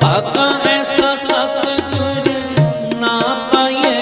ਪਾਪਾਂ